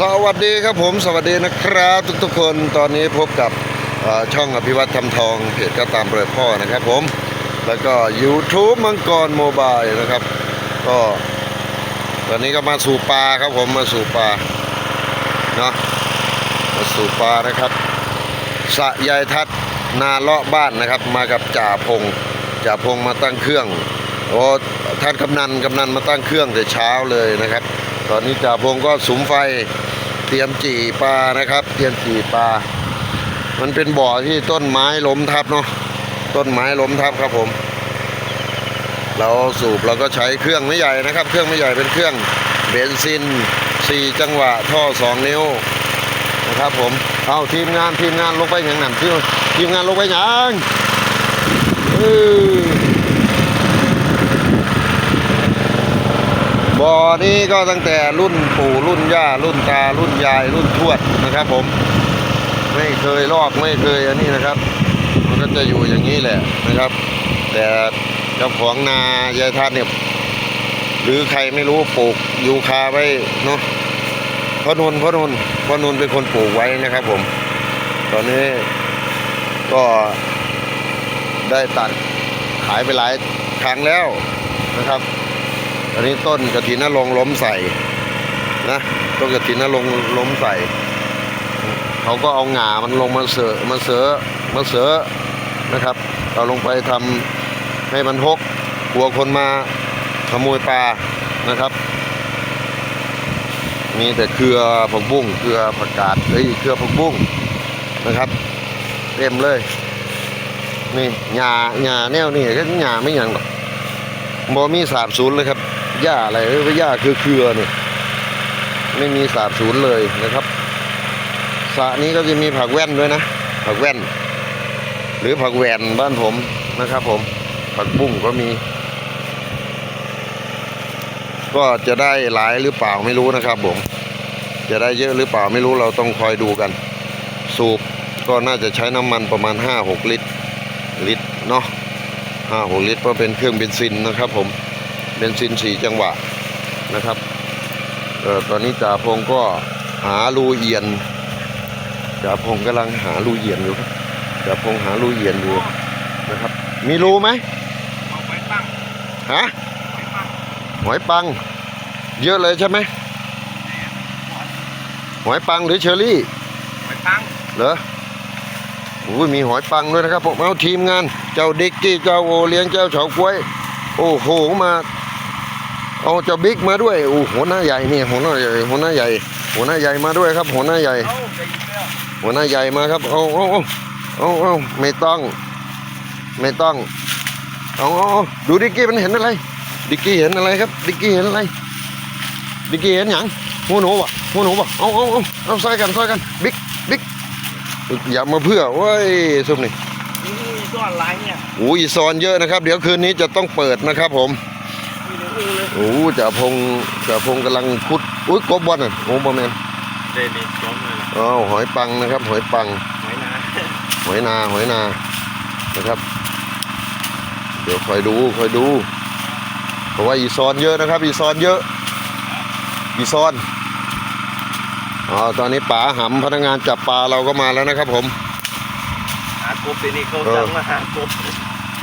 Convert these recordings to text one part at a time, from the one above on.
สวัสดีครับผมสวัสดีนะครับ ทุกๆคนตอนนี้พบกับช่องอภิวัตทำทองเพจก็ตามเปิดพ่อนะครับผม แล้วก็ YouTube มังกรโมบายนะครับ ก็ตอนนี้ก็มาสู่ปลาครับผมมาสู่ปลาเนาะมาสู่ปลานะครับสะยายทัศนาเลาะบ้านนะครับ มากับจ่าพงจ่าพงมาตั้งเครื่องโอ้ท่านกำนันกำนันมาตั้งเครื่องแต่เช้าเลยนะครับ ตอนนี้จ่าพงก็สุมไฟเตรียมจี่ปลานะครับ เตรียมจี่ปลา มันเป็นบ่อที่ต้นไม้ล้มทับเนาะต้นไม้ล้มทับครับผม เราสูบเราก็ใช้เครื่องไม่ใหญ่นะครับ เครื่องไม่ใหญ่เป็นเครื่องเบนซิน4จังหวะท่อ2นิ้วนะครับผม เอาทีมงานทีมงานลงไปอย่างนั้นทีมทีมงานลงไปอย่างเออบ่อ นี้ก็ตั้งแต่รุ่นปู่รุ่นย่ารุ่นตารุ่นยายรุ่นทวดนะครับ ผม ไม่เคยลอกไม่เคยอันนี้นะครับ มันก็จะอยู่อย่างนี้แหละนะครับ แต่เจ้าของนายายทัศน์เนี่ยหรือใครไม่รู้ปลูกยูคาไว้เนาะพ่อนุนพ่อนุนพ่อนุนเป็นคนปลูกไว้นะครับผม ตอนนี้ก็ได้ตัดขายไปหลายครั้งแล้วนะครับ อันนี้ต้นกระถินนรงล้มใส่นะต้นกระถินนรงล้มใส่เขาก็เอาหงามันลงมาเสือมาเสือมาเสือนะครับ เอาลงไปทำให้มันหกกลัวคนมาขโมยปลานะครับ มีแต่เครือผักบุ้งเครือผักกาดเอ้ยเครือผักบุ้งนะครับ เต็มเลย นี่หญ้าหญ้าแนวนี่ก็หญ้าไม่หยังหรอกบ่มีสาบสูญเลยครับ หญ้าอะไรยหญ้าคือเครือนี่ไม่มีสาบสูญเลยนะครับสระนี้ก็จะมีผักแว่นด้วยนะ ผักแว่น หรือผักแหวนบ้านผมนะครับผมผักบุ้งก็มี ก็จะได้หลายหรือเปล่าไม่รู้นะครับผมจะได้เยอะหรือเปล่าไม่รู้เราต้องคอยดูกัน สูบก็น่าจะใช้น้ำมันประมาณ 5-6 ลิตรลิตรเนาะ5-6 ลิตรเพราะเป็นเครื่องเบนซินนะครับผม บนซินสี่จังหวะนะครับเออตอนนี้จ่าพงก็หารูเอียนจ่าพงกำลังหารูเหยียนอยู่ครับจ่าพงหารูเหยียนอยู่นะครับ มีรูไหมเอาไปตั้งฮะไปตั้งหอยปัง เยอะเลยใช่ไหมหอยปังหรือเชอรี่ไปตั้งเหรอโอ้ยมีหอยปังด้วยนะครับผมเอาทีมงาน เจ้าดิกกี้เจ้าโอเลี้ยงเจ้าเฉาก้วย โอ้โหมา เอาเจ้าบิ๊กมาด้วยโอ้หัวหน้าใหญ่นี่หัวหน้าใหญ่หัวหน้าใหญ่ หัวหน้าใหญ่มาด้วยครับ หัวหน้าใหญ่เอาไปอีกแล้วหัวหน้าใหญ่มาครับเอาเอาเอาเอาเอาไม่ต้อง ไม่ต้องเอาเอาเอาดูดิกกี้มันเห็นอะไร ดิกกี้เห็นอะไรครับ ดิกกี้เห็นอะไร ดิกกี้เห็นหยังหัวหนูบ่หัวหนูบ่เอาเอาเอาเอาใส่กันใส่กันบิ๊กบิ๊กอย่ามาเพื่อเว้ยซุปนี่นี่ก้อนลายเนี่ยอู้ยซอนเยอะนะครับ เดี๋ยวคืนนี้จะต้องเปิดนะครับผมมีหนูอูเลย โอ้จ่าพงจ่าพงกำลังพุดอุ้ยกบบอลน่ะโอ้บอแมนเดนิสจอมเลยล่ะอ้าวหอยปังนะครับ หอยปัง หอยนาหอยนาหอยนานะครับ เดี๋ยวคอยดูคอยดู เพราะว่าอีซอนเยอะนะครับ อีซอนเยอะ อีซอนอ๋อตอนนี้ป๋าหำพนักงานจับปลาเราก็มาแล้วนะครับ ผมหากบเดนี่เขาเออสั่งมาหากบ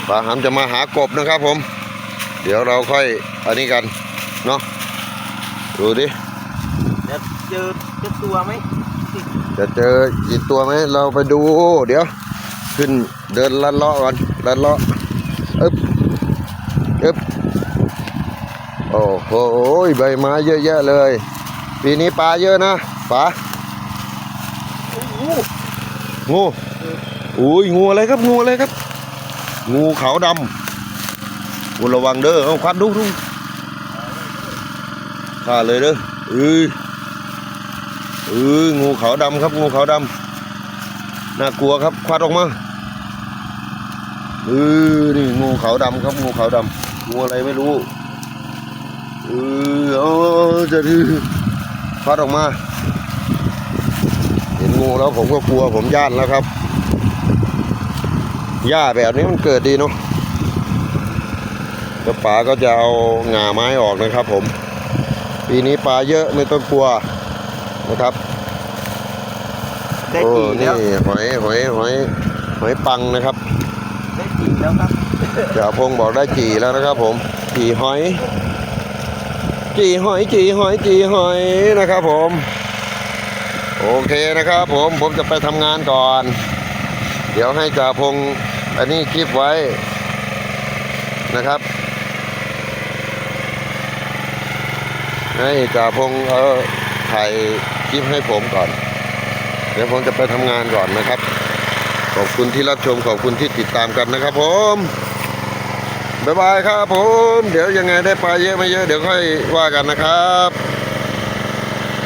ป๋าหำจะมาหากบนะครับผม เดี๋ยวเราค่อยอันนี้กันเนาะดูดิเดี๋ยวเจอเจอตัวไหมจะเจออีกตัวไหมเราไปดู เดี๋ยว ขึ้นเดินลัดเลาะก่อนลัดเลาะอึ๊บอึ๊บโอ้โหใบไม้เยอะแยะเลย ปีนี้ปลาเยอะนะปลาโอ้โหงูอุ้ยงูอะไรครับงูอะไรครับ งูขาวดำ อุระวังเด้อเอาควัดดูดูฆ่าเลยเด้อเอ้ยเอ้ยงูขาวดำครับ งูขาวดำน่ากลัวครับควัดออกมาเออนี่งูขาวดำครับงูขาวดำงูอะไรไม่รู้เออเอาจะดื้อควัดออกมา เห็นงูแล้วผมก็กลัวผมย่านแล้วครับหญ้าแบบนี้มันเกิดดีเนาะ แล้วป๋าก็จะเอาหง่าไม้ออกนะครับ ผม ปีนี้ปลาเยอะไม่ต้องกลัวนะครับได้โอ้จีนี่แล้วหอยหอยหอยหอยปังนะครับ ได้จีแล้วครับจ่าพงบอกได้จีแล้วนะครับ ผมจีหอย จีหอยจีหอยจีหอยนะครับ ผม โอเคนะครับ ผมผมจะไปทำงานก่อน เดี๋ยวให้จ่าพงอันนี้คลิปไว้นะครับ ให้จ่าพงเออถ่ายคลิปให้ผมก่อน เดี๋ยวผมจะไปทำงานก่อนนะครับ ขอบคุณที่รับชมขอบคุณที่ติดตามกันนะครับ ผมบ๊ายบายครับผม เดี๋ยวยังไงได้ปลาเยอะไม่เยอะเดี๋ยวค่อยว่ากันนะครับ